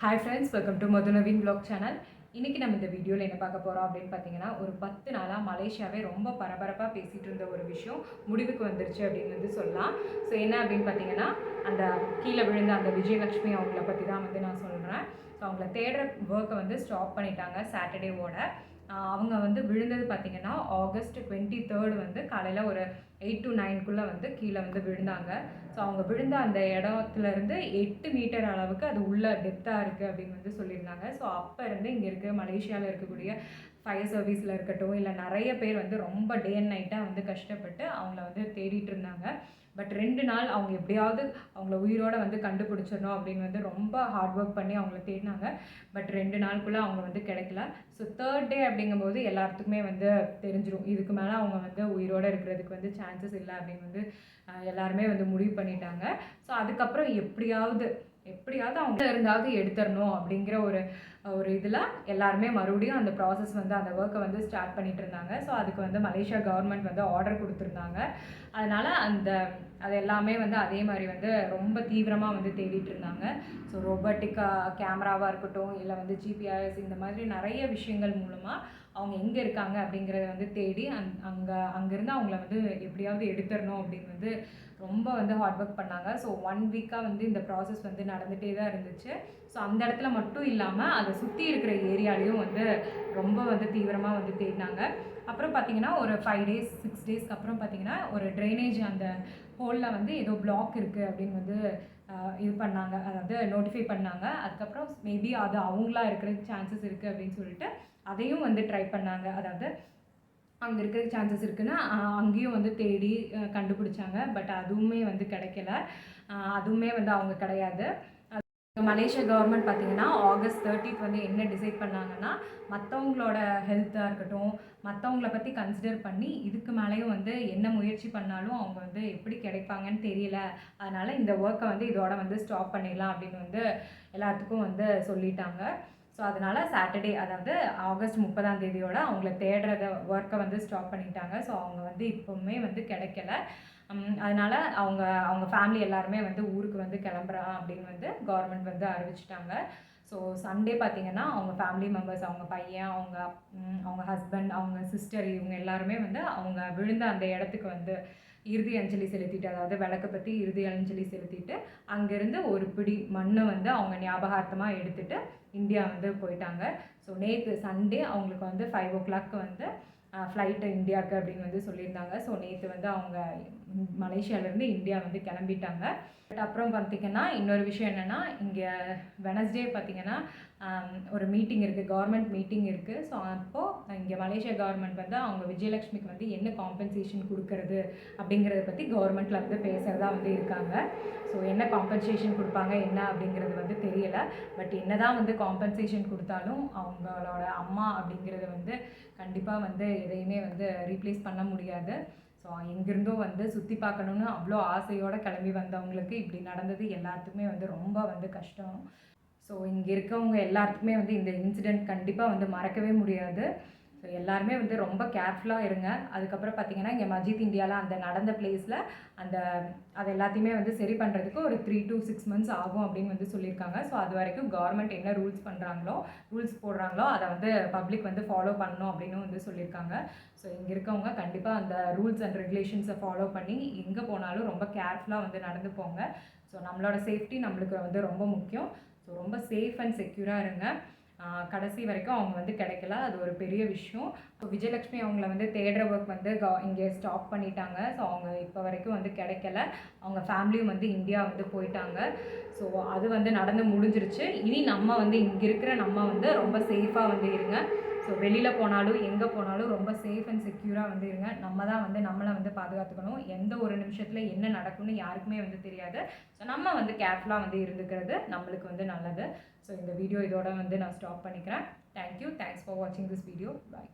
Hi friends welcome to Madhunaveen blog channel இன்றைக்கி நம்ம இந்த வீடியோவில் என்ன பார்க்க போகிறோம் அப்படின்னு பார்த்தீங்கன்னா ஒரு பத்து நாளாக மலேசியாவே ரொம்ப பரபரப்பாக பேசிகிட்டு இருந்த ஒரு விஷயம் முடிவுக்கு வந்துருச்சு அப்படின்னு வந்து சொல்லலாம். ஸோ என்ன அப்படின்னு பார்த்தீங்கன்னா அந்த கீழே விழுந்த அந்த விஜயலட்சுமி அவங்கள பற்றி தான் வந்து நான் சொல்கிறேன் ஸோ அவங்கள தேடுற ஒர்க்கை வந்து ஸ்டாப் பண்ணிட்டாங்க சாட்டர்டேவோட அவங்க வந்து விழுந்தது பார்த்தீங்கன்னா ஆகஸ்ட் டுவெண்ட்டி தேர்ட் வந்து காலையில் ஒரு எயிட் டு நைன்குள்ளே வந்து கீழே வந்து விழுந்தாங்க. ஸோ அவங்க விழுந்த அந்த இடத்துலேருந்து எட்டு மீட்டர் அளவுக்கு அது உள்ள டெப்த்தாக இருக்குது அப்படின்னு வந்து சொல்லியிருந்தாங்க. ஸோ அப்போ இருந்து இங்கே இருக்க மலேசியாவில் இருக்கக்கூடிய ஃபயர் சர்வீஸில் இருக்கட்டும் இல்லை நிறைய பேர் வந்து ரொம்ப டே அண்ட் நைட்டாக வந்து கஷ்டப்பட்டு அவங்கள வந்து தேடிட்டு இருந்தாங்க. பட் ரெண்டு நாள் அவங்க எப்படியாவது அவங்கள உயிரோட வந்து கண்டுபிடிச்சிடணும் அப்படின்னு வந்து ரொம்ப ஹார்ட் ஒர்க் பண்ணி அவங்கள தேடினாங்க. பட் ரெண்டு நாளுக்குள்ளே அவங்க வந்து கிடைக்கல. ஸோ தேர்ட் டே அப்படிங்கும்போது எல்லாத்துக்குமே வந்து தெரிஞ்சிடும் இதுக்கு மேலே அவங்க வந்து உயிரோடு இருக்கிறதுக்கு வந்து சான்சஸ் இல்லை அப்படின்னு வந்து எல்லாருமே வந்து முடிவு பண்ணிட்டாங்க. ஸோ அதுக்கப்புறம் எப்படியாவது எப்படியாவது அவங்க இருந்தாவது எடுத்துடணும் அப்படிங்கிற ஒரு ஒரு இதில் எல்லாருமே மறுபடியும் அந்த ப்ராசஸ் வந்து அந்த ஒர்க்கை வந்து ஸ்டார்ட் பண்ணிட்டு இருந்தாங்க. ஸோ அதுக்கு வந்து மலேசியா கவர்மெண்ட் வந்து ஆர்டர் கொடுத்துருந்தாங்க. அதனால் அந்த அது எல்லாமே வந்து அதே மாதிரி வந்து ரொம்ப தீவிரமாக வந்து தேடிட்டு இருந்தாங்க. ஸோ ரோபோட்டிக்கா கேமராவாக இருக்கட்டும் இல்லை வந்து ஜிபிஆர்எஸ் இந்த மாதிரி நிறைய விஷயங்கள் மூலமாக அவங்க எங்கே இருக்காங்க அப்படிங்கிறத வந்து தேடி அங் அங்கே அங்கேருந்து அவங்கள வந்து எப்படியாவது எடுத்துடணும் அப்படின்னு வந்து ரொம்ப வந்து ஹார்ட் ஒர்க் பண்ணாங்க. ஸோ ஒன் வீக்காக வந்து இந்த ப்ராசஸ் வந்து நடந்துகிட்டே தான் இருந்துச்சு. ஸோ அந்த இடத்துல மட்டும் இல்லாமல் அதை சுற்றி இருக்கிற ஏரியாலையும் வந்து ரொம்ப வந்து தீவிரமாக வந்து தேடினாங்க. அப்புறம் பார்த்தீங்கன்னா ஒரு ஃபைவ் டேஸ் சிக்ஸ் டேஸ்க்கு அப்புறம் பார்த்தீங்கன்னா ஒரு ட்ரைனேஜ் அந்த ஹோலில் வந்து ஏதோ பிளாக் இருக்குது அப்படின்னு வந்து இது பண்ணாங்க. அதாவது நோட்டிஃபை பண்ணாங்க. அதுக்கப்புறம் மேபி அது அவங்களா இருக்கிற சான்சஸ் இருக்குது அப்படின்னு சொல்லிட்டு அதையும் வந்து ட்ரை பண்ணாங்க. அதாவது அங்கே இருக்கிற சான்சஸ் இருக்குன்னா அங்கேயும் வந்து தேடி கண்டுபிடிச்சாங்க. பட் அதுவுமே வந்து கிடைக்கல. அதுவுமே வந்து அவங்க கிடையாது. மலேசியா கவர்மெண்ட் பார்த்தீங்கன்னா ஆகஸ்ட் தேர்ட்டித் வந்து என்ன டிசைட் பண்ணாங்கன்னா மற்றவங்களோட ஹெல்த்தாக இருக்கட்டும் மற்றவங்கள பற்றி கன்சிடர் பண்ணி இதுக்கு மேலேயும் வந்து என்ன முயற்சி பண்ணாலும் அவங்க வந்து எப்படி கிடைப்பாங்கன்னு தெரியல. அதனால் இந்த ஒர்க்கை வந்து இதோட வந்து ஸ்டாப் பண்ணிடலாம் அப்படின்னு வந்து எல்லாத்துக்கும் வந்து சொல்லிட்டாங்க. ஸோ அதனால் சாட்டர்டே அதாவது ஆகஸ்ட் முப்பதாம் தேதியோட அவங்கள தேடுறத ஒர்க்கை வந்து ஸ்டாப் பண்ணிட்டாங்க. ஸோ அவங்க வந்து இப்போவுமே வந்து கிடைக்கல. அதனால் அவங்க அவங்க ஃபேமிலி எல்லாருமே வந்து ஊருக்கு வந்து கிளம்புறான் அப்படின்னு வந்து கவர்மெண்ட் வந்து அறிவிச்சிட்டாங்க. ஸோ சண்டே பார்த்தீங்கன்னா அவங்க ஃபேமிலி மெம்பர்ஸ் அவங்க பையன் அவங்க அவங்க ஹஸ்பண்ட் அவங்க சிஸ்டர் இவங்க எல்லாருமே வந்து அவங்க விழுந்த அந்த இடத்துக்கு வந்து இறுதி அஞ்சலி செலுத்திட்டு அதாவது விளக்க பற்றி இறுதி அஞ்சலி செலுத்திட்டு அங்கேருந்து ஒரு பிடி மண்ணை வந்து அவங்க ஞாபகார்த்தமாக எடுத்துட்டு இந்தியா வந்து போயிட்டாங்க. ஸோ நேற்று சண்டே அவங்களுக்கு வந்து ஃபைவ் ஓ கிளாக் வந்து ஃப்ளைட்டு இந்தியாவுக்கு அப்படின்னு வந்து சொல்லியிருந்தாங்க. ஸோ நேற்று வந்து அவங்க மலேசியாவிலேருந்து இந்தியா வந்து கிளம்பிட்டாங்க. பட் அப்புறம் பார்த்தீங்கன்னா இன்னொரு விஷயம் என்னென்னா இங்கே வெனஸ்டே பார்த்திங்கன்னா ஒரு மீட்டிங் இருக்குது கவர்மெண்ட் மீட்டிங் இருக்குது ஸோ அப்போது இங்கே மலேசியா கவர்மெண்ட் வந்து அவங்க விஜயலட்சுமிக்கு வந்து என்ன காம்பன்சேஷன் கொடுக்கறது அப்படிங்கிறத பற்றி கவர்மெண்ட்டில் வந்து பேசுகிறதா வந்து இருக்காங்க. ஸோ என்ன காம்பன்சேஷன் கொடுப்பாங்க என்ன அப்படிங்கிறது வந்து தெரியலை. பட் என்ன தான் வந்து காம்பன்சேஷன் கொடுத்தாலும் அவங்களோட அம்மா அப்படிங்கிறத வந்து கண்டிப்பாக வந்து எதையுமே வந்து ரீப்ளேஸ் பண்ண முடியாது. ஸோ எங்கேருந்தும் வந்து சுற்றி பார்க்கணுன்னு அவ்வளோ ஆசையோடு கிளம்பி வந்தவங்களுக்கு இப்படி நடந்தது எல்லாத்துக்குமே வந்து ரொம்ப வந்து கஷ்டம். ஸோ இங்கே இருக்கவங்க எல்லாத்துக்குமே வந்து இந்த இன்சிடெண்ட் கண்டிப்பாக வந்து மறக்கவே முடியாது. ஸோ எல்லாருமே வந்து ரொம்ப கேர்ஃபுல்லாக இருங்க. அதுக்கப்புறம் பார்த்தீங்கன்னா இங்கே மஜித் இந்தியாவில் அந்த நடந்த பிளேஸில் அந்த அது எல்லாத்தையுமே வந்து சரி பண்ணுறதுக்கு ஒரு த்ரீ டு சிக்ஸ் மந்த்ஸ் ஆகும் அப்படின்னு வந்து சொல்லியிருக்காங்க. ஸோ அது வரைக்கும் கவர்மெண்ட் என்ன ரூல்ஸ் பண்ணுறாங்களோ ரூல்ஸ் போடுறாங்களோ அதை வந்து பப்ளிக் வந்து ஃபாலோ பண்ணணும் அப்படின்னு வந்து சொல்லியிருக்காங்க. ஸோ இங்கே இருக்கவங்க கண்டிப்பாக அந்த ரூல்ஸ் அண்ட் ரெகுலேஷன்ஸை ஃபாலோ பண்ணி எங்கே போனாலும் ரொம்ப கேர்ஃபுல்லாக வந்து நடந்து போங்க. ஸோ நம்மளோட சேஃப்டி நம்மளுக்கு வந்து ரொம்ப முக்கியம். ஸோ ரொம்ப சேஃப் அண்ட் செக்யூராக இருங்க. கடைசி வரைக்கும் அவங்க வந்து கிடைக்கல. அது ஒரு பெரிய விஷயம். இப்போ விஜயலட்சுமி அவங்கள வந்து தேடுற ஒர்க் வந்து க- இங்கே ஸ்டாப் பண்ணிட்டாங்க. ஸோ அவங்க இப்போ வரைக்கும் வந்து கிடைக்கல. அவங்க ஃபேமிலியும் வந்து இந்தியா வந்து போயிட்டாங்க. ஸோ அது வந்து நடந்து முடிஞ்சிருச்சு. இனி நம்ம வந்து இங்கே இருக்கிற நம்ம வந்து ரொம்ப சேஃபாக வந்து இருங்க. ஸோ வெளியில் போனாலும் எங்கே போனாலும் ரொம்ப சேஃப் அண்ட் செக்யூராக வந்து இருங்க. நம்ம தான் வந்து நம்மளை வந்து பாதுகாத்துக்கணும். எந்த ஒரு நிமிஷத்தில் என்ன நடக்கும்னு யாருக்குமே வந்து தெரியாது. ஸோ நம்ம வந்து கேர்ஃபுல்லாக வந்து இருந்துக்கிறது நம்மளுக்கு வந்து நல்லது. ஸோ இந்த வீடியோ இதோட வந்து நான் ஸ்டாப் பண்ணிக்கிறேன். தேங்க்யூ தேங்க்ஸ் ஃபார் வாட்சிங் திஸ் வீடியோ பாய்